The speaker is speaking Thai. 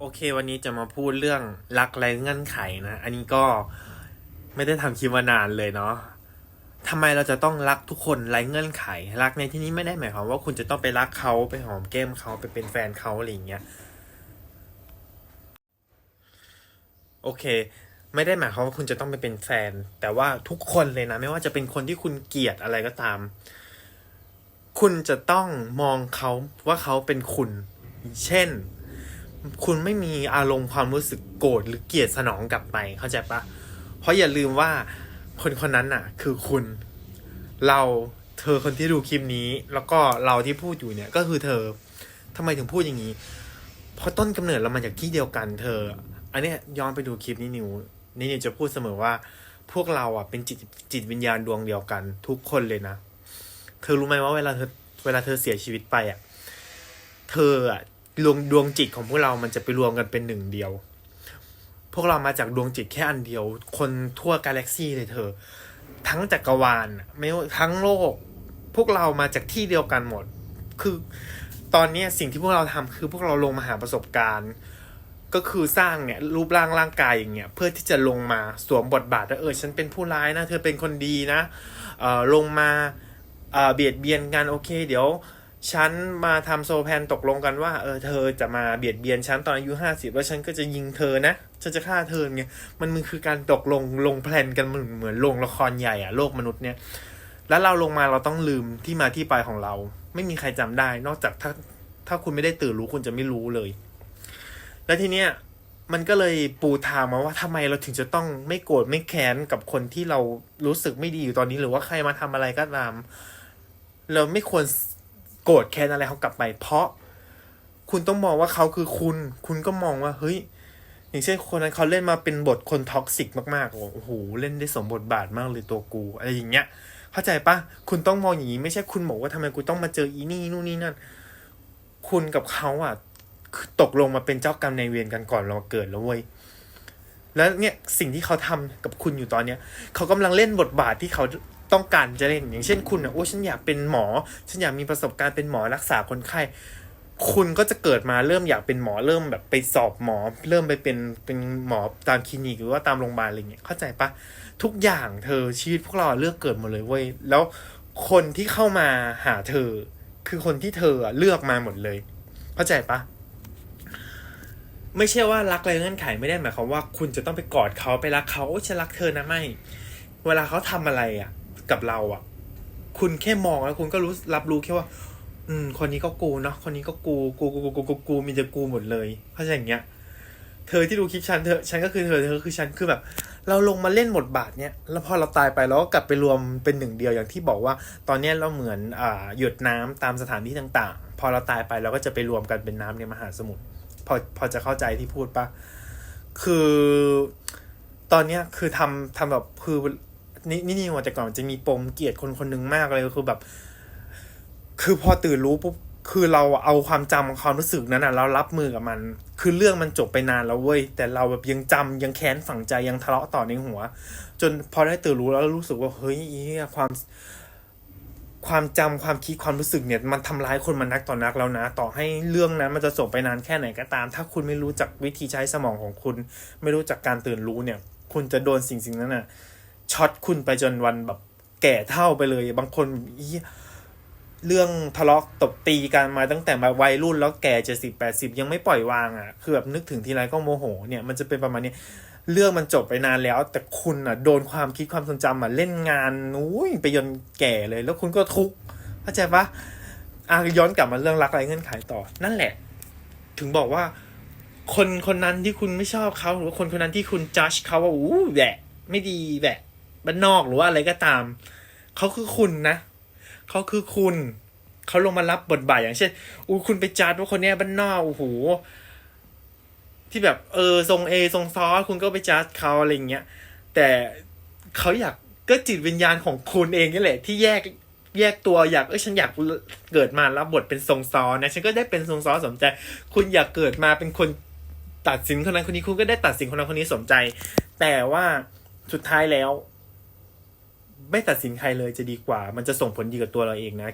โอเค วันนี้จะมาพูดเรื่องรักไร้เงื่อนไขนะ อันนี้ก็ไม่ได้ทำคลิปมานานเลยเนาะทำไมเราจะต้องรักทุกคนไร้เงื่อนไข รักในที่นี้ไม่ได้หมายความว่าคุณจะต้องไปรักเขาไปหอมแก้มเขาไปเป็นแฟนเขาอะไรอย่างเงี้ย โอเค ไม่ได้หมายความว่าคุณจะต้องไปเป็นแฟน แต่ว่าทุกคนเลยนะ ไม่ว่าจะเป็นคนที่คุณเกลียดอะไรก็ตาม คุณจะต้องมองเขาว่าเขาเป็นคุณ เช่น คุณไม่มีอารมณ์ความรู้สึกโกรธหรือเกลียดสนองกลับไปเข้าใจปะเพราะอย่าลืมว่าคนคนนั้นน่ะ คือคุณ เราเธอคนที่ดูคลิปนี้ แล้วก็เราที่พูดอยู่เนี่ยก็คือเธอทำไมถึงพูดอย่างนี้ เพราะต้นกำเนิดเรามาจากที่เดียวกันเธอ อันเนี้ยย้อนไปดูคลิปนี้นิวนี่นิวจะพูดเสมอว่า พวกเราอะเป็นจิตจิตวิญญาณดวงเดียวกัน ทุกคนเลยนะ เธอรู้ไหมว่าเวลาเธอเวลาเธอเสียชีวิตไปอะ เธออะ ดวงดวงจิตของพวกเรามันจะไปรวมกันเป็นหนึ่งเดียว พวกเรามาจากดวงจิตแค่อันเดียว คนทั่วกาแล็กซี่เลยเธอ ทั้งจักรวาลไม่ทั้งโลก พวกเรามาจากที่เดียวกันหมด คือตอนนี้สิ่งที่พวกเราทำคือพวกเราลงมาหาประสบการณ์ ก็คือสร้างเนี่ยรูปร่างร่างกายอย่างเงี้ยเพื่อที่จะลงมาสวมบทบาทว่าเออฉันเป็นผู้ร้ายนะ เธอเป็นคนดีนะเออลงมาเออเบียดเบียนกันโอเค เดี๋ยว ฉันมาทำโซแพนตกลงกันว่าเออเธอจะมาเบียดเบียนฉันตอนอายุห้าสิบแล้วฉันก็จะยิงเธอนะ ฉันจะฆ่าเธอไงมันมันคือการตกลงลงแพลนกันเหมือนเหมือนลงละครใหญ่อะโลกมนุษย์เนี่ย แล้วเราลงมาเราต้องลืมที่มาที่ไปของเรา ไม่มีใครจำได้ นอกจากถ้าถ้าคุณไม่ได้ตื่นรู้คุณจะไม่รู้เลย แล้วทีเนี้ยมันก็เลยปูทางมาว่าทำไมเราถึงจะต้องไม่โกรธไม่แค้นกับคนที่เรารู้สึกไม่ดีอยู่ตอนนี้ หรือว่าใครมาทำอะไรก็ตาม เราไม่ควร โกรธแค้นอะไรเขากลับไป เพราะคุณต้องมองว่าเขาคือคุณ คุณก็มองว่าเฮ้ย อย่างเช่นคนนั้นเขาเล่นมาเป็นบทคนท็อกซิกมากๆ โอ้โห เล่นได้สมบทบาทมากเลยตัวกู อะไรอย่างเงี้ย เข้าใจปะคุณต้องมองอย่างนี้ไม่ใช่คุณบอกว่าทำไมกูต้องมาเจออีนี่นู่นนี่นั่น คุณกับเขาอะตกลงมาเป็นเจ้ากรรมนายเวรกันก่อนเราเกิดแล้วเว้ย แล้วเนี่ยสิ่งที่เขาทำกับคุณอยู่ตอนเนี้ยเขากำลังเล่นบทบาทที่เขา ต้องการจะเล่นอย่างเช่นคุณอะโอ้ฉันอยากเป็นหมอ ฉันอยากมีประสบการณ์เป็นหมอรักษาคนไข้คุณก็จะเกิดมาเริ่มอยากเป็นหมอเริ่มแบบไปสอบหมอ เริ่มไปเป็นเป็นหมอตามคลินิกหรือว่าตามโรงพยาบาลอะไรเงี้ยเข้าใจปะทุกอย่างเธอชีวิตพวกเราเลือกเกิดหมดเลยเว้ยแล้วคนที่เข้ามาหาเธอ คือคนที่เธอเลือกมาหมดเลย เข้าใจปะไม่ใช่ว่ารักไรเงื่อนไขไม่ได้หมายความว่า คุณจะต้องไปกอดเขาไปรักเขาโอ้ฉันรักเธอนะไม่ เวลาเขาทำอะไรอะ กับเราอะ คุณแค่มองแล้วคุณก็รู้รับรู้แค่ว่า อืม คนนี้ก็กูเนาะคนนี้ก็กูกูกูกูกูกูกูมีแต่กูหมดเลยเพราะอย่างเงี้ย เธอที่ดูคลิปฉันเธอฉันก็คือเธอเธอคือฉันคือแบบ เราลงมาเล่นบทบาทเนี้ยแล้วพอเราตายไปเราก็กลับไปรวมเป็นหนึ่งเดียวอย่างที่บอกว่า ตอนเนี้ยเราเหมือนอ่าหยดน้ำตามสถานที่ต่าง ๆ พอเราตายไปเราก็จะไปรวมกันเป็นน้ำในมหาสมุทรพอพอจะเข้าใจที่พูดปะคือตอนเนี้ยคือทำทำแบบคือ นี่นี่นี่ว่าแต่ก่อนจะมีปมเกลียดคนคนหนึ่งมากเลยคือแบบ คือพอตื่นรู้ปุ๊บคือเราเอาความจำความรู้สึกนั้นอะ เรารับมือกับมัน คือเรื่องมันจบไปนานแล้วเว้ย แต่เราแบบยังจำยังแค้นฝังใจยังทะเลาะต่อในหัว จนพอได้ตื่นรู้แล้วรู้สึกว่าเฮ้ยเหี้ยความ ความจำความคิดความรู้สึกเนี่ย มันทำร้ายคนมันนักต่อนักแล้วนะ ต่อให้เรื่องนั้นมันจะจบไปนานแค่ไหนก็ตาม ถ้าคุณไม่รู้จักวิธีใช้สมองของคุณ ไม่รู้จักการตื่นรู้เนี่ย คุณจะโดนสิ่งสิ่งนั้นน่ะ ช็อตคุณไปจนวันแบบแก่เท่าไปเลย บางคนอีเรื่องทะเลาะตบตีกันมาตั้งแต่มาวัยรุ่นแล้วแก่เจ็ดสิบแปดสิบยังไม่ปล่อยวางอะ คือแบบนึกถึงทีไรก็โมโหเนี่ยมันจะเป็นประมาณนี้เรื่องมันจบไปนานแล้ว แต่คุณอะโดนความคิดความทรงจำอะเล่นงานอุ้ยไปยนแก่เลย แล้วคุณก็ทุกข์เข้าใจปะอะย้อนกลับมาเรื่องรักไรเงื่อนไขต่อ นั่นแหละ ถึงบอกว่า คนคนนั้นที่คุณไม่ชอบเขาหรือว่าคนคนนั้นที่คุณจัดเขาว่าอู้แหวะไม่ดีแหวะ บ้านนอกหรือว่าอะไรก็ตาม เขาคือคุณนะเขาคือคุณ เขาลงมารับบทบาทอย่างเช่นอูคุณไปจัดว่าคนเนี้ยบ้านนอกโอ้โหที่แบบเออทรงเอทรงซอสคุณก็ไปจัดเขาอะไรเงี้ยแต่เขาอยากก็จิตวิญญาณของคุณเองนี่แหละ ที่แยกแยกตัวอยากเออฉันอยากเกิดมารับบทเป็นทรงซอนะฉันก็ได้เป็นทรงซอสมใจ คุณอยากเกิดมาเป็นคนตัดสินคนนั้นคนนี้คุณก็ได้ตัดสินคนนั้นคนนี้สมใจ แต่ว่าสุดท้ายแล้ว ไม่ตัดสินใครเลยจะดีกว่า มันจะส่งผลดีกับตัวเราเองนะ